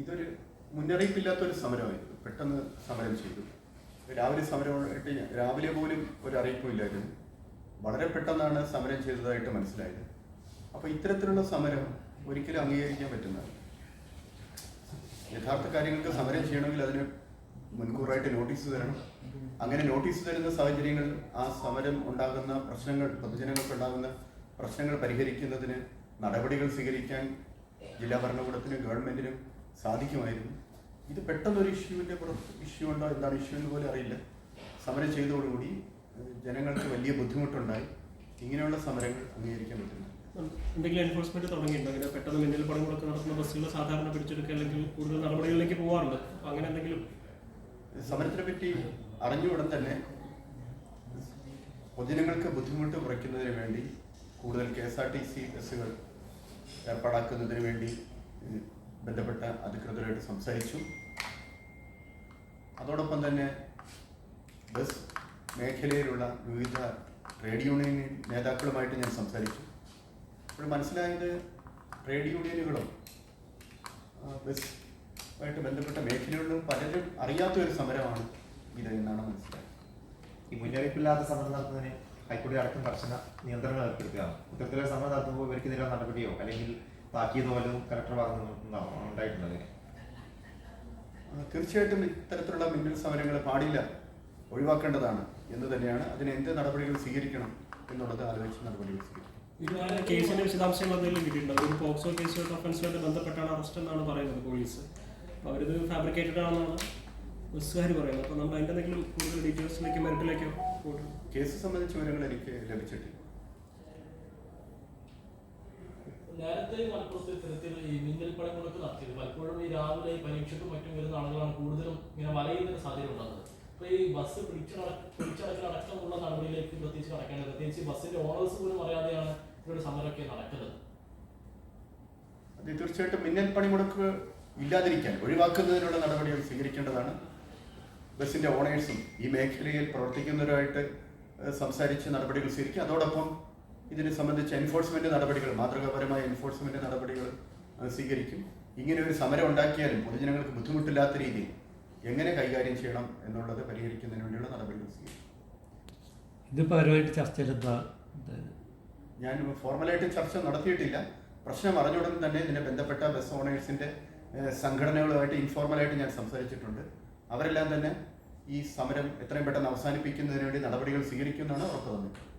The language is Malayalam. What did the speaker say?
ഇതൊരു മുന്നറിയിപ്പില്ലാത്തൊരു സമരമായിരുന്നു. പെട്ടെന്ന് സമരം ചെയ്തു. രാവിലെ സമരമായിട്ട് രാവിലെ പോലും ഒരു അറിയിപ്പും ഇല്ലായിരുന്നു. വളരെ പെട്ടെന്നാണ് സമരം ചെയ്തതായിട്ട് മനസ്സിലായത്. അപ്പോൾ ഇത്തരത്തിലുള്ള സമരം ഒരിക്കലും അംഗീകരിക്കാൻ പറ്റുന്ന യഥാർത്ഥ കാര്യങ്ങൾക്ക് സമരം ചെയ്യണമെങ്കിൽ അതിന് മുൻകൂറായിട്ട് നോട്ടീസ് തരണം. അങ്ങനെ നോട്ടീസ് തരുന്ന സാഹചര്യങ്ങളിൽ ആ സമരം ഉണ്ടാകുന്ന പ്രശ്നങ്ങൾ പൊതുജനങ്ങൾക്ക് ഉണ്ടാകുന്ന പ്രശ്നങ്ങൾ പരിഹരിക്കുന്നതിന് നടപടികൾ സ്വീകരിക്കാൻ ജില്ലാ ഭരണകൂടത്തിനും ഗവൺമെന്റിനും സാധിക്കുമായിരുന്നു. ഇത് പെട്ടെന്നൊരു ഇഷ്യൂവിന്റെ പുറത്ത് ഇഷ്യൂ ഉണ്ടോ? എന്താണ് ഇഷ്യൂ എന്ന് പോലും അറിയില്ല. സമരം ചെയ്തതോടുകൂടി ജനങ്ങൾക്ക് വലിയ ബുദ്ധിമുട്ടുണ്ടായി. ഇങ്ങനെയുള്ള സമരങ്ങൾ അംഗീകരിക്കാൻ പറ്റുന്നു എന്തെങ്കിലും എൻഫോഴ്സ്മെന്റ് തുടങ്ങിയിട്ടുണ്ടോ? അങ്ങനെ പെട്ടെന്ന് മിന്നൽ പണികളൊക്കെ നടത്തുന്ന ബസ്സുകൾ സാധാരണ പിടിച്ചെടുക്കുക അല്ലെങ്കിൽ കൂടുതൽ നടപടികളിലേക്ക് പോകാറുണ്ട് അങ്ങനെ എന്തെങ്കിലും? സമരത്തിനെ പറ്റി അറിഞ്ഞ ഉടൻ തന്നെ പൊതുജനങ്ങൾക്ക് ബുദ്ധിമുട്ട് കുറയ്ക്കുന്നതിന് വേണ്ടി കൂടുതൽ K S R T C ബസ്സുകൾ ഏർപ്പാടാക്കുന്നതിന് വേണ്ടി ബന്ധപ്പെട്ട അധികൃതരായിട്ട് സംസാരിച്ചു. അതോടൊപ്പം തന്നെ ബസ് മേഖലയിലുള്ള വിവിധ ട്രേഡ് യൂണിയൻ നേതാക്കളുമായിട്ട് ഞാൻ സംസാരിച്ചു. അപ്പോൾ മനസ്സിലായത് ട്രേഡ് യൂണിയനുകളും ആ, ബസ് ആയിട്ട് ബന്ധപ്പെട്ട മേഖലകളിലും പലരും അറിയാത്ത ഒരു സമരമാണ് ഇത് എന്നാണ് മനസ്സിലായത്. ഈ മുന്നറിയിപ്പില്ലാത്ത സമരം നടത്തുന്നതിന് ഹൈക്കോടതി അടക്കം കർശന നിയന്ത്രണങ്ങൾ ഏർപ്പെടുത്തുകയാണ്. ഇത്തരത്തിലുള്ള സമരം നടത്തുമ്പോൾ ഇവർക്കെതിരെ നടപടിയോ? അല്ലെങ്കിൽ താക്കീതോ വല്ലതും കലക്ടർ ഉണ്ടായിട്ടുള്ളത്. ആ, തീർച്ചയായിട്ടും ഇത്തരത്തിലുള്ള മിന്നൽ സമരങ്ങൾ പാടില്ല. ഒഴിവാക്കേണ്ടതാണ് എന്ന് തന്നെയാണ്. അതിന് എന്ത് നടപടികൾ സ്വീകരിക്കണം എന്നുള്ളത് ആലോചിച്ച് നടപടികൾ സ്വീകരിക്കും കേസിന്റെ വിശദാംശങ്ങൾ എന്തെങ്കിലും കിട്ടിയിട്ടുണ്ടോ? ഒരു പോക്സോ കേസ് ഒഫൻസുമായിട്ട് ബന്ധപ്പെട്ടാണ് അറസ്റ്റ് എന്നാണ് പറയുന്നത് പോലീസ് അപ്പോൾ അവരിത് ഫാബ്രിക്കേറ്റഡ് ആണെന്നാണ് ബസ്സുകാർ പറയുന്നത്. അപ്പോൾ നമ്മൾ അതിന്റെ എന്തെങ്കിലും കൂടുതൽ ഡീറ്റെയിൽസിലേക്ക് മെറിറ്റിലേക്കോ കേസ് സംബന്ധിച്ച വിവരങ്ങൾ എനിക്ക് ലഭിച്ചിട്ടില്ല. നേരത്തെ മലപ്പുറത്ത് ഇത്തരത്തിൽ ഈ മിന്നൽ പടങ്ങളൊക്കെ നടത്തിയത്. പലപ്പോഴും ഈ രാവിലെ പരീക്ഷയ്ക്കും മറ്റും വരുന്ന ആളുകളാണ് കൂടുതലും ഇങ്ങനെ വലയുന്നതിന് സാധ്യത ഉണ്ടാകുന്നത്. അപ്പൊ ഈ ബസ് പിടിച്ചട പിടിച്ചടക്കലടക്കമുള്ള നടപടിയിലേക്ക് പ്രത്യേകിച്ച് നടക്കേണ്ടത് പ്രത്യേകിച്ച് ബസ്സിന്റെ ഓണേഴ്സ് പോലും അറിയാതെയാണ് ഇവരുടെ സമരമൊക്കെ നടക്കുന്നത്. അത് തീർച്ചയായിട്ടും മിന്നൽ പണിമുടക്ക് ഇല്ലാതിരിക്കാൻ ഒഴിവാക്കുന്നതിനുള്ള നടപടികൾ സ്വീകരിക്കേണ്ടതാണ്. ബസ്സിന്റെ ഓണേഴ്സും ഈ മേഖലയിൽ പ്രവർത്തിക്കുന്നവരുമായിട്ട് സംസാരിച്ച് നടപടികൾ സ്വീകരിക്കുക. അതോടൊപ്പം ഇതിനെ സംബന്ധിച്ച് എൻഫോഴ്സ്മെന്റ് നടപടികൾ മാതൃകാപരമായ എൻഫോഴ്സ്മെന്റ് നടപടികൾ സ്വീകരിക്കും. ഇങ്ങനെ ഒരു സമരം ഉണ്ടാക്കിയാലും പൊതുജനങ്ങൾക്ക് ബുദ്ധിമുട്ടില്ലാത്ത രീതിയിൽ എങ്ങനെ കൈകാര്യം ചെയ്യണം എന്നുള്ളത് പരിഹരിക്കുന്നതിന് വേണ്ടിയുള്ള നടപടികൾ സ്വീകരിക്കും. ഞാൻ ഫോർമലായിട്ട് ചർച്ച നടത്തിയിട്ടില്ല. പ്രശ്നം അറിഞ്ഞുടൻ തന്നെ ഇതിനെ ബന്ധപ്പെട്ട ബസ് ഓണേഴ്സിന്റെ സംഘടനകളുമായിട്ട് ഇൻഫോർമലായിട്ട് ഞാൻ സംസാരിച്ചിട്ടുണ്ട്. അവരെല്ലാം തന്നെ ഈ സമരം എത്രയും പെട്ടെന്ന് അവസാനിപ്പിക്കുന്നതിന് വേണ്ടി നടപടികൾ സ്വീകരിക്കുമെന്നാണ് ഉറപ്പ് തന്നിട്ടുള്ളത്.